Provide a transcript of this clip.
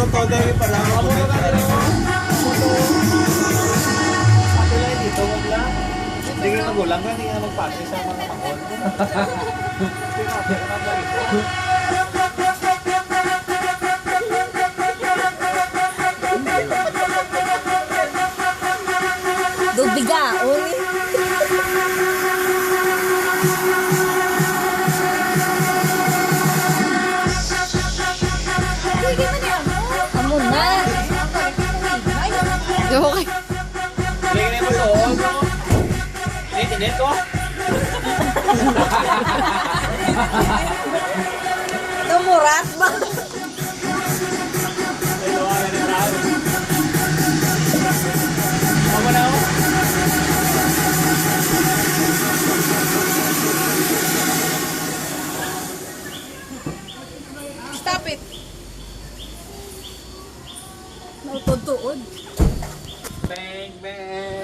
ano powder yung pala ako Patulay dito, wag lang. Hindi ka nagulang ka, hindi ka magpasi sa mga pakon. Dubiga, ulit. Okay. Na mo doon. Init ko. Tumuras ba? Stop it. Naututuod. Bang, bang.